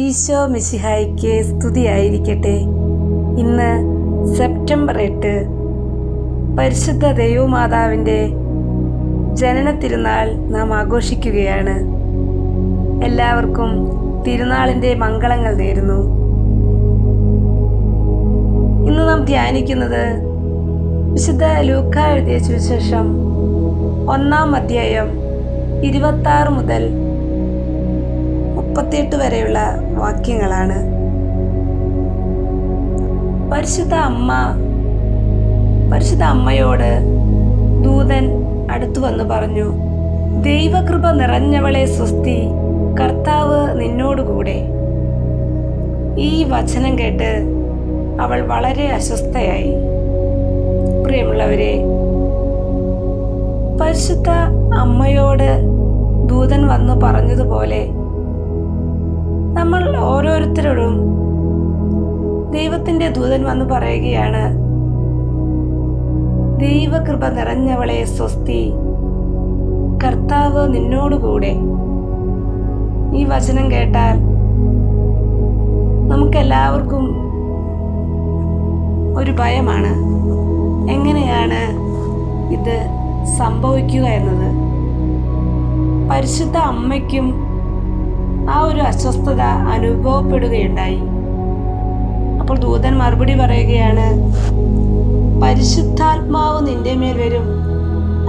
ഈശോ മിശിഹായിക്ക് സ്തുതിയായിരിക്കട്ടെ. ഇന്ന് സെപ്റ്റംബർ എട്ട് പരിശുദ്ധ ദൈവമാതാവിന്റെ ജനന തിരുനാൾ നാം ആഘോഷിക്കുകയാണ്. എല്ലാവർക്കും തിരുനാളിന്റെ മംഗളങ്ങൾ നേരുന്നു. ഇന്ന് നാം ധ്യാനിക്കുന്നത് വിശുദ്ധ ലൂക്ക എഴുതിയ സുവിശേഷം ഒന്നാം അധ്യായം ഇരുപത്താറ് മുതൽ മുപ്പത്തിയെട്ട് വരെയുള്ള വാക്യങ്ങളാണ്. പരിശുദ്ധ അമ്മ പരിശുദ്ധ അമ്മയോട് ദൂതൻ അടുത്തു വന്ന് പറഞ്ഞു ദൈവകൃപ നിറഞ്ഞവളെ സ്വസ്തി കർത്താവ് നിന്നോടുകൂടെ. ഈ വചനം കേട്ട് അവൾ വളരെ അസ്വസ്ഥയായി. പ്രിയമുള്ളവരെ പരിശുദ്ധ അമ്മയോട് ദൂതൻ വന്നു പറഞ്ഞതുപോലെ നമ്മൾ ഓരോരുത്തരോടും ദൈവത്തിന്റെ ദൂതൻ വന്ന് പറയുകയാണ് ദൈവകൃപ നിറഞ്ഞവളെ സ്വസ്തി. കർത്താവ് നിന്നോടുകൂടെ ഈ വചനം കേട്ടാൽ നമുക്കെല്ലാവർക്കും ഒരു ഭയമാണ്. എങ്ങനെയാണ് ഇത് സംഭവിക്കുക എന്നത്? പരിശുദ്ധ അമ്മയ്ക്കും ആ ഒരു അസ്വസ്ഥത അനുഭവപ്പെടുകയുണ്ടായി. അപ്പോൾ ദൂതൻ മറുപടി പറയുകയാണ് പരിശുദ്ധാത്മാവ് നിന്റെ മേൽ വരും.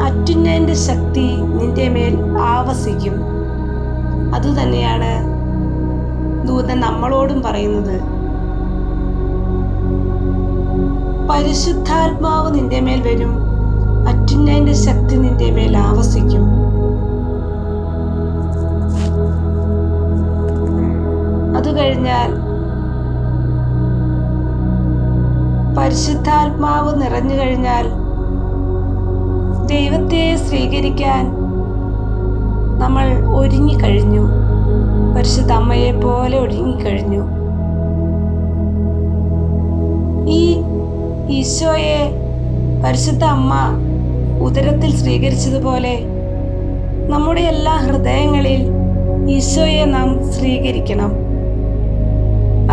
അറ്റുന്നതിന്റെ ശക്തി നിന്റെ മേൽ ആവസിക്കും. അതുതന്നെയാണ് ദൂതൻ നമ്മളോടും പറയുന്നത്. പരിശുദ്ധാത്മാവ് നിന്റെ മേൽ വരും. അറ്റുന്നതിന്റെ ശക്തി നിന്റെ മേൽ ആവസിക്കും. കഴിഞ്ഞാൽ പരിശുദ്ധാത്മാവ് നിറഞ്ഞു കഴിഞ്ഞാൽ ദൈവത്തെ സ്വീകരിക്കാൻ നമ്മൾ ഒരുങ്ങിക്കഴിഞ്ഞു. പരിശുദ്ധ അമ്മയെ പോലെ ഒരുങ്ങിക്കഴിഞ്ഞു. ഈ ഈശോയെ പരിശുദ്ധ അമ്മ ഉദരത്തിൽ സ്വീകരിച്ചതുപോലെ നമ്മുടെ എല്ലാ ഹൃദയങ്ങളിൽ ഈശോയെ നാം സ്വീകരിക്കണം.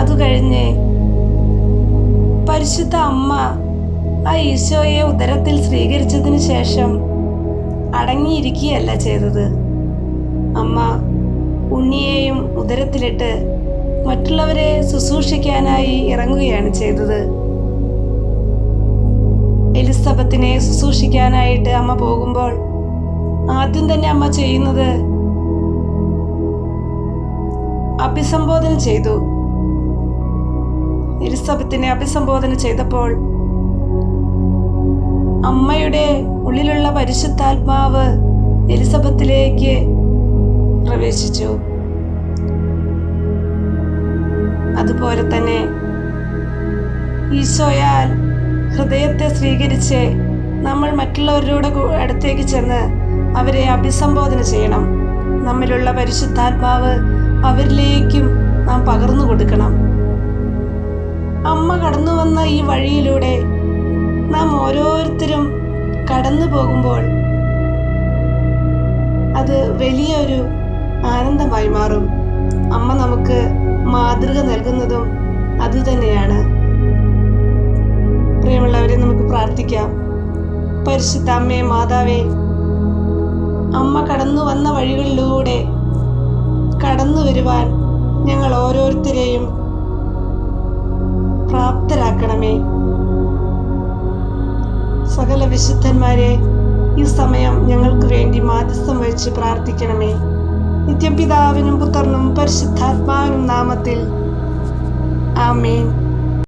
അത് കഴിഞ്ഞ് പരിശുദ്ധ അമ്മ ആ ഈശോയെ ഉദരത്തിൽ സ്വീകരിച്ചതിന് ശേഷം അടങ്ങിയിരിക്കുകയല്ല ചെയ്തത്. അമ്മ ഉണ്ണിയെയും ഉദരത്തിലിട്ട് മറ്റുള്ളവരെ ശുശ്രൂഷിക്കാനായി ഇറങ്ങുകയാണ് ചെയ്തത്. എലിസബത്തിനെ ശുശ്രൂഷിക്കാനായിട്ട് അമ്മ പോകുമ്പോൾ ആദ്യം തന്നെ അമ്മ ചെയ്യുന്നത് അഭിസംബോധന ചെയ്തു. എലിസബത്തിനെ അഭിസംബോധന ചെയ്തപ്പോൾ അമ്മയുടെ ഉള്ളിലുള്ള പരിശുദ്ധാത്മാവ് എലിസബത്തിലേക്ക് പ്രവേശിച്ചു. അതുപോലെ തന്നെ ഈശോയാൽ ഹൃദയത്തെ സ്വീകരിച്ച് നമ്മൾ മറ്റുള്ളവരുടെ അടുത്തേക്ക് ചെന്ന് അവരെ അഭിസംബോധന ചെയ്യണം. നമ്മിലുള്ള പരിശുദ്ധാത്മാവ് അവരിലേക്കും നാം പകർന്നു കൊടുക്കണം അമ്മ കടന്നു വന്ന ഈ വഴിയിലൂടെ നാം ഓരോരുത്തരും കടന്നു പോകുമ്പോൾ അത് വലിയൊരു ആനന്ദമായി മാറും. അമ്മ നമുക്ക് മാതൃക നൽകുന്നതും അതുതന്നെയാണ്. പ്രിയമുള്ളവരെ നമുക്ക് പ്രാർത്ഥിക്കാം. പരിശുദ്ധ അമ്മേ മാതാവേ അമ്മ കടന്നു വന്ന വഴികളിലൂടെ കടന്നു വരുവാൻ ഞങ്ങൾ ഓരോരുത്തരെയും പ്രാപ്തരാക്കണമേ. സകല വിശുദ്ധന്മാരെ ഈ സമയം ഞങ്ങൾക്ക് വേണ്ടി മാധ്യസ്ഥം വഹിച്ച് പ്രാർത്ഥിക്കണമേ. നിത്യപിതാവിനും പുത്രനും പരിശുദ്ധാത്മാവിനും നാമത്തിൽ. ആമേൻ.